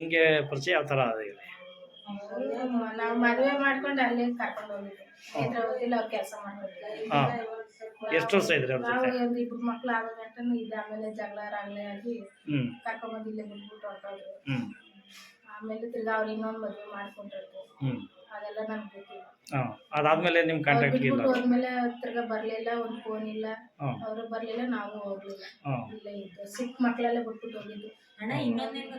ನಿಮಗೆ ಪರಿಚಯ ಯಾವ ಥರ ಇದೆ ನಾವು ಮದುವೆ ಮಾಡ್ಕೊಂಡು ಅಲ್ಲಿ ಕರ್ಕೊಂಡು ಹೋಗಿದ್ವಿ. ನೇತ್ರಾವತಿಲಿ ಅವ್ರು ಕೆಲಸ ಮಾಡ್ಕೊಂಡಿದ್ವಿ ಎಷ್ಟು ವರ್ಷ ಇದ್ರಿ ಅವ್ರ ಜೊತೆ? ಒಂದು ಇಬ್ರು ಮಕ್ಳು ಆಗೋ ಗಂಟನು ಇದ್ದೆ ಆಮೇಲೆ ಜಗಳ ರಾಗಲೆ ಆಗಿ ಕರ್ಕೊಂಬಂದು ಇಲ್ಲೇ ಬಿಟ್ಬಿಟ್ಟು ಹೊರಟೋದ್ರು. ಆಮೇಲೆ ತಿರ್ಗಾ ಅವ್ರು ಇನ್ನೊಂದು ಮದುವೆ ಮಾಡ್ಕೊಂಡಿರ್ತೀವಿ ಹ್ಞೂ ಅದೆಲ್ಲ ನನ್ಗೆ ಗೊತ್ತಿಲ್ಲ. ಅದಾದ್ಮೇಲೆ ನಿಮ್ ಕಾಂಟ್ಯಾಕ್ಟ್ ಇಲ್ಲ ಹೋದ್ಮೇಲೆ ತಿರ್ಗಾ ಬರ್ಲಿಲ್ಲ ಒಂದು ಫೋನ್ ಇಲ್ಲ. ಅವರು ಬರ್ಲಿಲ್ಲ ನಾವು ಹೋಗ್ಲಿಲ್ಲ. ಇಲ್ಲೇ ಇದ್ದು. ಸಿಕ್ಕ ಮಕ್ಕಳೆಲ್ಲ ಬಿಟ್ಬಿಟ್ಟು ಹೋಗಿದ್ದು. ಅಣ್ಣ ಇನ್ನೊಂದೇನು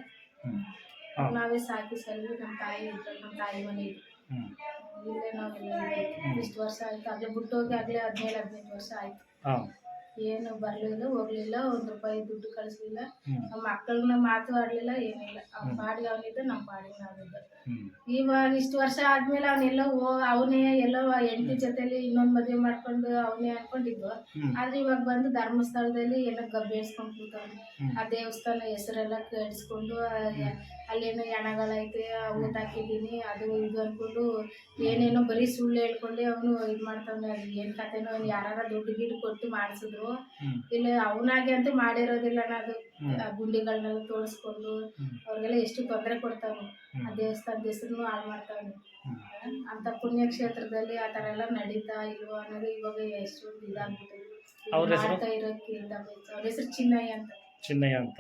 ನಾವೇ ಸಾಕಿ ಸಲ್ವಿ ನಮ್ಮ ತಾಯಿ ಇದ್ರು ನಮ್ಮ ತಾಯಿ ಮನೆ ಇಲ್ಲೇ ನಾವು ಇಷ್ಟು ವರ್ಷ ಆಯ್ತು. ಅಲ್ಲೇ ಬಿಟ್ಟೋಗಿ ಆಗ್ಲೇ ಹದಿನೇಳು ಹದಿನೈದು ವರ್ಷ ಆಯ್ತು. ಏನು ಬರಲಿಲ್ಲ ಹೋಗ್ಲಿಲ್ಲ ಒಂದ್ ರೂಪಾಯಿ ದುಡ್ಡು ಕಳಿಸ್ಲಿಲ್ಲ. ನಮ್ಮ ಮಕ್ಕಳನ್ನ ಮಾತು ಆಡ್ಲಿಲ್ಲ ಏನಿಲ್ಲ. ಅವ್ನ ಪಾಡಿಗೆ ಅವನಿದ್ದ ನಮ್ಮ ಪಾಡಿಗೆ ನಾವಿದ್ದ. ಇವಾಗ ಇಷ್ಟು ವರ್ಷ ಆದ್ಮೇಲೆ ಅವನೆಲ್ಲೋ ಅವನೇ ಎಲ್ಲೋ ಹೆಂಡತಿ ಜೊತೆಲಿ ಇನ್ನೊಂದು ಮದುವೆ ಮಾಡ್ಕೊಂಡು ಅವನೇ ಅನ್ಕೊಂಡಿದ್ವು ಹ್ಞೂ ಆದ್ರೆ ಇವಾಗ ಬಂದು ಧರ್ಮಸ್ಥಳದಲ್ಲಿ ಎಲ್ಲ ಗಬ್ಬೇಡ್ಸ್ಕೊಂಡ್ ಕೂತವ್ನೆ. ಆ ದೇವಸ್ಥಾನ ಹೆಸರೆಲ್ಲ ಕೇಳಿಸ್ಕೊಂಡು ಅಲ್ಲೇನೋ ಹೆಣಗಳೈತೆ ಊಟ ಹಾಕಿದ್ದೀನಿ ಅದು ಇದು ಅನ್ಕೊಂಡು ಏನೇನೋ ಬರೀ ಸುಳ್ಳು ಹೇಳ್ಕೊಂಡು ಅವನು ಇದು ಮಾಡ್ತಾನೆ ಅದು ಏನು ಕತೆನೋ ಯಾರಾರ ದುಡ್ಡು ಗಿಡ್ಡು ಕೊಟ್ಟು ಮಾಡಿಸಿದ್ರು. ಇಲ್ಲ ಅವನಾಗೆ ಅಂತೂ ಮಾಡಿರೋದಿಲ್ಲ ಅದು ಗುಂಡಿಗಳನ್ನೆಲ್ಲ ತೋರಿಸ್ಕೊಂಡು ಅವ್ರಿಗೆಲ್ಲ ಎಷ್ಟು ತೊಂದರೆ ಕೊಡ್ತಾವೆ ಆ ದೇವಸ್ಥಾನದ ಹೆಸರು ಹಾಳು ಮಾಡ್ತಾನೆ ಹ್ಞೂ ಅಂತ ಪುಣ್ಯಕ್ಷೇತ್ರದಲ್ಲಿ ಆ ಥರ ಎಲ್ಲ ನಡೀತಾ ಇಲ್ವೋ ಅನ್ನೋದು ಇವಾಗ ಎಷ್ಟು ಇದಾಗ್ಬಿಟ್ಟಿದೆ. ಅವ್ರ ಹೆಸರು? ಮಾಡ್ತಾ ಇರೋಕ್ಕಿಂತ ಅವ್ರ ಹೆಸರು ಚಿನ್ನಯ್ಯ ಅಂತ. ಚಿನ್ನಯ್ಯ ಅಂತ.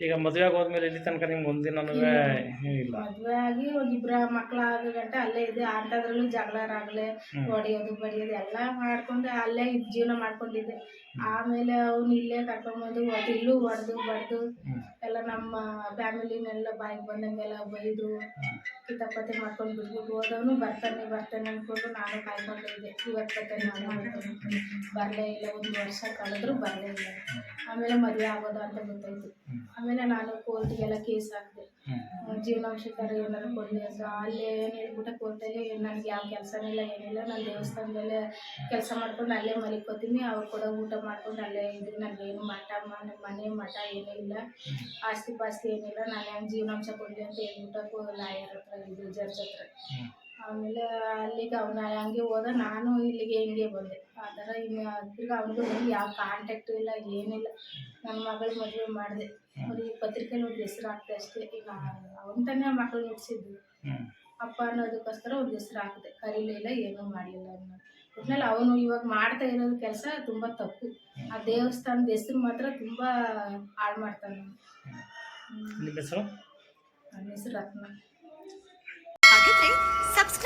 ಈಗ ಮದುವೆ ಆಗೋದ್ಮೇಲೆ ಇಲ್ಲಿ ತನಕ ನಿಮ್ಗೆ ಒಂದಿನ ಇಲ್ಲ. ಮದುವೆ ಆಗಿ ಒಂದಿಬ್ರ ಮಕ್ಳು ಆಗೋ ಗಂಟೆ ಅಲ್ಲೇ ಇದೆ. ಆಟದ್ರಲ್ಲೂ ಜಗಳಾಗ್ಲೆ ಹೊಡಿಯೋದು ಬಡಿಯೋದು ಎಲ್ಲ ಮಾಡ್ಕೊಂಡು ಅಲ್ಲೇ ಜೀವನ ಮಾಡ್ಕೊಂಡಿದ್ದೆ. ಆಮೇಲೆ ಅವ್ನು ಇಲ್ಲೇ ಕರ್ಕೊಂಬಂದು ಇಲ್ಲೂ ಹೊಡೆದು ಬಡ್ದು. ಎಲ್ಲ ನಮ್ಮ ಫ್ಯಾಮಿಲಿನೆಲ್ಲ ಬಾಯಿಗೆ ಬಂದಂಗೆಲ್ಲ ಬೈದು ಕಿತಾಪತಿ ಮಾಡ್ಕೊಂಡು ಬಿಟ್ಬಿಟ್ಟು ಹೋದವನು ಬರ್ತಾನೆ ಬರ್ತಾನೆ ಅಂದ್ಕೊಂಡು ನಾನು ಕಾಯ್ಕೊಂಡಿದ್ದೆ ಇವತ್ತು ಬರ್ತಾನೆ ನಾನು ಬರಲೇ ಇಲ್ಲ, ಒಂದು ವರ್ಷ ಕಳೆದ್ರು ಬರಲೇ ಇಲ್ಲ. ಆಮೇಲೆ ಮದುವೆ ಆಗೋದು ಅಂತ ಗೊತ್ತಾಯ್ತು. ಆಮೇಲೆ ನಾನು ಕೋರ್ಟಿಗೆಲ್ಲ ಕೇಸ್ ಹಾಕಿದೆ. ಜೀವನಾಂಶಕರ ಏನಾದ್ರು ಕೊಡಲಿ. ಸೊ ಅಲ್ಲೇ ಏನು ಹೇಳ್ಬಿಟ್ಟೆ ಕೋರ್ಟಲ್ಲಿ ನನಗೆ ಯಾವ ಕೆಲಸನೂ ಇಲ್ಲ ಏನಿಲ್ಲ. ನಾನು ದೇವಸ್ಥಾನದಲ್ಲೇ ಕೆಲಸ ಮಾಡ್ಕೊಂಡು ಅಲ್ಲೇ ಮಲಿಕೋತೀನಿ. ಅವ್ರು ಕೂಡ ಊಟ ಮಾಡ್ಕೊಂಡು ಅಲ್ಲೇ ಇದ್ದೀನಿ. ನನಗೇನು ಮಠ ಮ- ನಮ್ಮ ಮನೆ ಮಠ ಏನೂ ಇಲ್ಲ. ಆಸ್ತಿ ಪಾಸ್ತಿ ಏನಿಲ್ಲ. ನಾನು ಹೆಂಗೆ ಜೀವನಾಂಶ ಕೊಡಲಿ ಅಂತ ಹೇಳ್ಬಿಟ್ಟು ಲಾಯರ್ ಹತ್ರ ಇದು ಜಡ್ಜ್ ಹತ್ರ. ಆಮೇಲೆ ಅಲ್ಲಿಗೆ ಅವನ ಹಂಗೆ ಹೋದ ನಾನು ಇಲ್ಲಿಗೆ ಹಿಂಗೆ ಬಂದೆ. ಆ ಥರ ಇನ್ನು ತಿರ್ಗಿ ಅವನಿಗೂ ನನಗೆ ಯಾವ ಕಾಂಟ್ಯಾಕ್ಟು ಇಲ್ಲ ಏನಿಲ್ಲ. ನನ್ನ ಮಗಳ ಮದುವೆ ಮಾಡಿದೆ. ಅವ್ರಿಗೆ ಪತ್ರಿಕೆಯಲ್ಲಿ ಒಂದು ಹೆಸರು ಹಾಕ್ದೆ ಅಷ್ಟೇ. ಈಗ ಅವನ ತಾನೇ ಮಕ್ಕಳು ನಡೆಸಿದ್ದು. ಅಪ್ಪ ಅನ್ನೋದಕ್ಕೋಸ್ಕರ ಒಂದು ಹೆಸರು ಹಾಕಿದೆ. ಕರೀಲಿಲ್ಲ ಏನೂ ಮಾಡಲಿಲ್ಲ ಒಟ್ನಲ್ಲಿ ಅವನು ಇವಾಗ ಮಾಡ್ತಾ ಇರೋದು ಕೆಲಸ ತುಂಬ ತಪ್ಪು. ಆ ದೇವಸ್ಥಾನದ ಹೆಸರು ಮಾತ್ರ ತುಂಬ ಹಾಳು ಮಾಡ್ತಾನೆ ನನ್ನ ಹೆಸರು ರತ್ನ.